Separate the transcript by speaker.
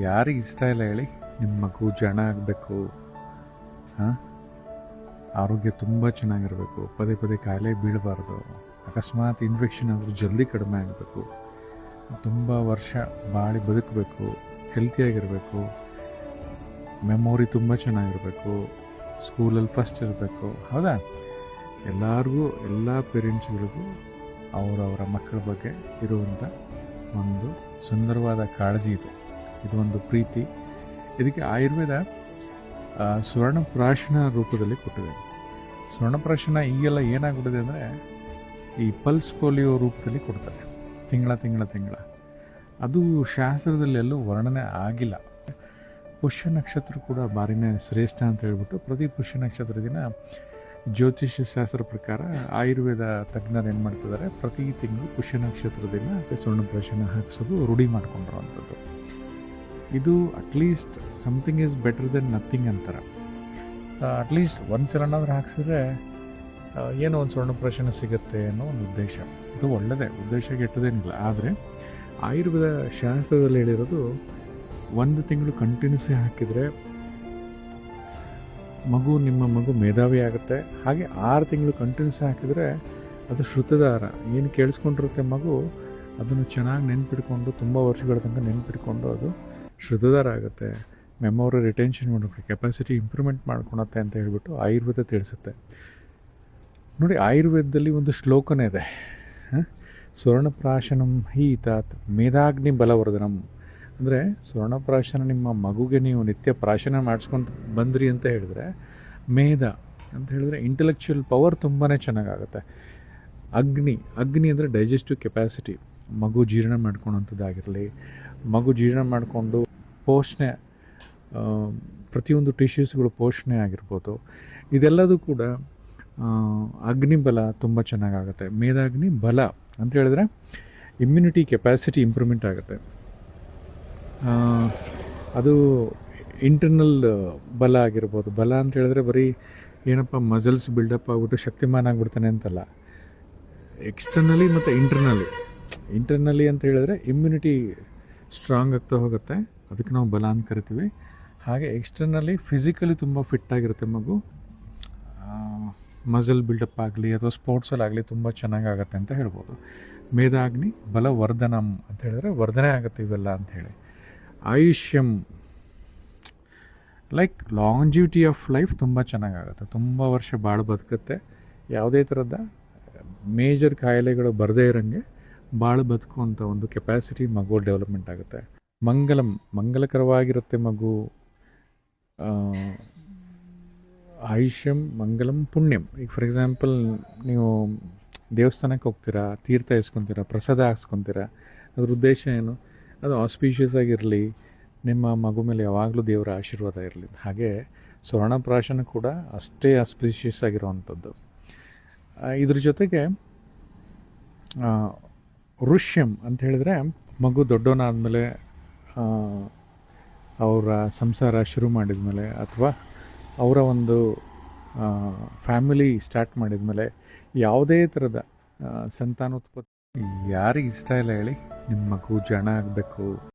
Speaker 1: ಯಾರಿಗೆ ಇಷ್ಟ ಇಲ್ಲ ಹೇಳಿ. ನಿಮ್ಮ ಮಗು ಜನ ಆಗಬೇಕು, ಹಾಂ? ಆರೋಗ್ಯ ತುಂಬ ಚೆನ್ನಾಗಿರಬೇಕು. ಪದೇ ಪದೇ ಕಾಯಿಲೆ ಬೀಳಬಾರ್ದು. ಅಕಸ್ಮಾತ್ ಇನ್ಫೆಕ್ಷನ್ ಆದರೂ ಜಲ್ದಿ ಕಡಿಮೆ ಆಗಬೇಕು. ತುಂಬ ವರ್ಷ ಬಾಳಿ ಬದುಕಬೇಕು ಹೆಲ್ತಿಯಾಗಿರಬೇಕು ಮೆಮೊರಿ ತುಂಬ ಚೆನ್ನಾಗಿರಬೇಕು. ಸ್ಕೂಲಲ್ಲಿ ಫಸ್ಟ್ ಇರಬೇಕು. ಹೌದಾ? ಎಲ್ಲರಿಗೂ, ಎಲ್ಲ ಪೇರೆಂಟ್ಸ್ಗಳಿಗೂ ಅವರವರ ಮಕ್ಕಳ ಬಗ್ಗೆ ಇರುವಂಥ ಒಂದು ಸುಂದರವಾದ ಕಾಳಜಿ ಇದು. ಇದು ಒಂದು ಪ್ರೀತಿ. ಇದಕ್ಕೆ ಆಯುರ್ವೇದ ಸ್ವರ್ಣಪ್ರಾಶನ ರೂಪದಲ್ಲಿ ಕೊಟ್ಟಿದೆ. ಸ್ವರ್ಣಪ್ರಾಶನ ಈಗೆಲ್ಲ ಏನಾಗ್ಬಿಟ್ಟಿದೆ ಅಂದರೆ ಈ ಪಲ್ಸ್ ಪೋಲಿಯೋ ರೂಪದಲ್ಲಿ ಕೊಡ್ತಾರೆ. ತಿಂಗಳ ತಿಂಗಳ ತಿಂಗಳ. ಅದು ಶಾಸ್ತ್ರದಲ್ಲಿ ಎಲ್ಲೂ ವರ್ಣನೆ ಆಗಿಲ್ಲ. ಪುಷ್ಯ ನಕ್ಷತ್ರ ಕೂಡ ಭಾರಿನೇ ಶ್ರೇಷ್ಠ ಅಂತ ಹೇಳ್ಬಿಟ್ಟು ಪ್ರತಿ ಪುಷ್ಯ ನಕ್ಷತ್ರ ದಿನ ಜ್ಯೋತಿಷ್ಯ ಶಾಸ್ತ್ರ ಪ್ರಕಾರ ಆಯುರ್ವೇದ ತಜ್ಞರು ಏನು ಮಾಡ್ತಿದ್ದಾರೆ, ಪ್ರತಿ ತಿಂಗಳು ಪುಷ್ಯ ನಕ್ಷತ್ರ ದಿನ ಸ್ವರ್ಣಪ್ರಾಶನ ಹಾಕಿಸೋದು ರೂಢಿ ಮಾಡ್ಕೊಂಡಿರುವಂಥದ್ದು. ಇದು at least something is better than nothing ಅಂತಾರೆ. ಅಟ್ಲೀಸ್ಟ್ ಒಂದು ಸಲನಾದ್ರೂ ಹಾಕ್ಸಿದ್ರೆ ಏನೋ ಒಂದು ಸ್ವರ್ಣ ಪ್ರಶ್ನೆ ಸಿಗುತ್ತೆ ಅನ್ನೋ ಒಂದು ಉದ್ದೇಶ. ಇದು ಒಳ್ಳೆಯದೇ ಉದ್ದೇಶ ಕೆಟ್ಟದೇನಿಲ್ಲ ಆದರೆ ಆಯುರ್ವೇದ ಶಾಸ್ತ್ರದಲ್ಲಿ ಹೇಳಿರೋದು ಒಂದು ತಿಂಗಳು ಕಂಟಿನ್ಯೂಸ್ ಹಾಕಿದರೆ ಮಗು ನಿಮ್ಮ ಮಗು ಮೇಧಾವಿ ಆಗುತ್ತೆ. ಹಾಗೆ ಆರು ತಿಂಗಳು ಕಂಟಿನ್ಯೂಸ್ ಹಾಕಿದರೆ ಅದು ಶ್ರುತದಾರ ಏನು ಕೇಳಿಸ್ಕೊಂಡಿರುತ್ತೆ ಮಗು, ಅದನ್ನು ಚೆನ್ನಾಗಿ ನೆನ್ಪಿಟ್ಕೊಂಡು, ತುಂಬ ವರ್ಷಗಳ ತನಕ ನೆನ್ಪಿಟ್ಕೊಂಡು ಅದು ಶ್ರುತದಾರ ಆಗುತ್ತೆ ಮೆಮೊರಿ ರಿಟೆನ್ಷನ್ ಮಾಡೋಕ್ಕೆ ಕೆಪಾಸಿಟಿ ಇಂಪ್ರೂವ್ಮೆಂಟ್ ಮಾಡ್ಕೊಳತ್ತೆ ಅಂತ ಹೇಳ್ಬಿಟ್ಟು ಆಯುರ್ವೇದ ತಿಳಿಸುತ್ತೆ. ನೋಡಿ, ಆಯುರ್ವೇದದಲ್ಲಿ ಒಂದು ಶ್ಲೋಕನೇ ಇದೆ? ಸ್ವರ್ಣಪ್ರಾಶನಂ ಹೀತಾತ್ ಮೇಧಾಗ್ನಿ ಬಲವರ್ಧನಂ. ಅಂದರೆ ಸ್ವರ್ಣಪ್ರಾಶನ ನಿಮ್ಮ ಮಗುಗೆ ನೀವು ನಿತ್ಯ ಪ್ರಾಶನ ಮಾಡಿಸ್ಕೊಂಡು ಬಂದ್ರಿ ಅಂತ ಹೇಳಿದ್ರೆ ಮೇಧ ಅಂತ ಹೇಳಿದ್ರೆ ಇಂಟೆಲೆಕ್ಚುಯಲ್ ಪವರ್ ತುಂಬಾ ಚೆನ್ನಾಗಾಗುತ್ತೆ. ಅಗ್ನಿ ಅಗ್ನಿ ಅಂದರೆ ಡೈಜೆಸ್ಟಿವ್ ಕೆಪಾಸಿಟಿ ಮಗು ಜೀರ್ಣ ಮಾಡ್ಕೊಳೋಂಥದ್ದಾಗಿರಲಿ ಮಗು ಜೀರ್ಣ ಮಾಡಿಕೊಂಡು ಪೋಷಣೆ ಪ್ರತಿಯೊಂದು ಟಿಶ್ಯೂಸ್ಗಳು ಪೋಷಣೆ ಆಗಿರ್ಬೋದು ಇದೆಲ್ಲದೂ ಕೂಡ ಅಗ್ನಿಬಲ ಅಗ್ನಿ ಬಲ ತುಂಬ ಚೆನ್ನಾಗಾಗುತ್ತೆ ಮೇಧಾಗ್ನಿ ಬಲ ಅಂತ ಹೇಳಿದ್ರೆ ಇಮ್ಯುನಿಟಿ ಕೆಪಾಸಿಟಿ ಇಂಪ್ರೂವ್ಮೆಂಟ್ ಆಗುತ್ತೆ ಅದು ಇಂಟರ್ನಲ್ ಬಲ ಆಗಿರ್ಬೋದು ಬಲ ಅಂತ ಹೇಳಿದ್ರೆ ಬರೀ ಏನಪ್ಪ ಮಸಲ್ಸ್ ಬಿಲ್ಡಪ್ ಆಗಿಬಿಟ್ಟು ಶಕ್ತಿಮಾನ ಆಗಿಬಿಡ್ತಾನೆ ಅಂತಲ್ಲ ಎಕ್ಸ್ಟರ್ನಲಿ ಮತ್ತು ಇಂಟರ್ನಲಿ ಇಂಟರ್ನಲಿ ಅಂತ ಹೇಳಿದ್ರೆ ಇಮ್ಯುನಿಟಿ ಸ್ಟ್ರಾಂಗ್ ಆಗ್ತಾ ಹೋಗುತ್ತೆ. ಅದಕ್ಕೆ ನಾವು ಬಲ ಅಂತ ಕರಿತೀವಿ. ಹಾಗೆ ಎಕ್ಸ್ಟರ್ನಲಿ ಫಿಸಿಕಲಿ ತುಂಬ ಫಿಟ್ ಆಗಿರುತ್ತೆ ಮಗು. ಮಸಲ್ ಬಿಲ್ಡಪ್ ಆಗಲಿ ಅಥವಾ ಸ್ಪೋರ್ಟ್ಸಲ್ಲಾಗಲಿ ತುಂಬ ಚೆನ್ನಾಗಾಗತ್ತೆ ಅಂತ ಹೇಳ್ಬೋದು. ಮೇಧಾಗ್ನಿ ಬಲ ವರ್ಧನಂ ಅಂತ ಹೇಳಿದ್ರೆ ವರ್ಧನೆ ಆಗುತ್ತೆ ಇವೆಲ್ಲ ಅಂತ ಹೇಳಿ. ಆಯುಷ್ಯಂ ಲೈಕ್ ಲಾಂಜಿವಿಟಿ ಆಫ್ ಲೈಫ್ ತುಂಬ ಚೆನ್ನಾಗಾಗುತ್ತೆ ತುಂಬ ವರ್ಷ ಬಾಳು ಬದುಕುತ್ತೆ. ಯಾವುದೇ ಥರದ ಮೇಜರ್ ಕಾಯಿಲೆಗಳು ಬರದೇ ಇರೋಂಗೆ ಭಾಳ ಬದುಕುವಂಥ ಒಂದು ಕೆಪಾಸಿಟಿ ಮಗು ಡೆವಲಪ್ಮೆಂಟ್ ಆಗುತ್ತೆ. ಮಂಗಲಂ, ಮಂಗಲಕರವಾಗಿರುತ್ತೆ ಮಗು. ಆಯುಷ್ಯಂ, ಮಂಗಲಂ, ಪುಣ್ಯಂ. ಈಗ ಫಾರ್ ಎಕ್ಸಾಂಪಲ್ ನೀವು ದೇವಸ್ಥಾನಕ್ಕೆ ಹೋಗ್ತೀರಾ, ತೀರ್ಥ ಇಸ್ಕೊತೀರಾ ಪ್ರಸಾದ ಹಾಕ್ಸ್ಕೊತೀರಾ, ಅದ್ರ ಉದ್ದೇಶ ಏನು? ಅದು ಆಸ್ಪೀಷಿಯಸ್ ಆಗಿರಲಿ, ನಿಮ್ಮ ಮಗು ಮೇಲೆ ಯಾವಾಗಲೂ ದೇವರ ಆಶೀರ್ವಾದ ಇರಲಿ. ಹಾಗೆ ಸ್ವರ್ಣಪ್ರಾಶನ ಕೂಡ ಅಷ್ಟೇ ಆಸ್ಪೀಷಿಯಸ್ ಆಗಿರುವಂಥದ್ದು. ಇದ್ರ ಜೊತೆಗೆ ಋಷ್ಯಂ ಅಂತ ಹೇಳಿದ್ರೆ ಮಗು ದೊಡ್ಡವನಾದಮೇಲೆ ಅವರ ಸಂಸಾರ ಶುರು ಮಾಡಿದ ಮೇಲೆ ಅಥವಾ ಅವರ ಒಂದು ಫ್ಯಾಮಿಲಿ ಸ್ಟಾರ್ಟ್ ಮಾಡಿದ ಮೇಲೆ ಯಾವುದೇ ಥರದ ಸಂತಾನೋತ್ಪತ್ತಿ ಯಾರಿಗೆ ಇಷ್ಟ ಇಲ್ಲ ಹೇಳಿ ನಿಮ್ಮ ಮಗು ಜನ ಆಗಬೇಕು.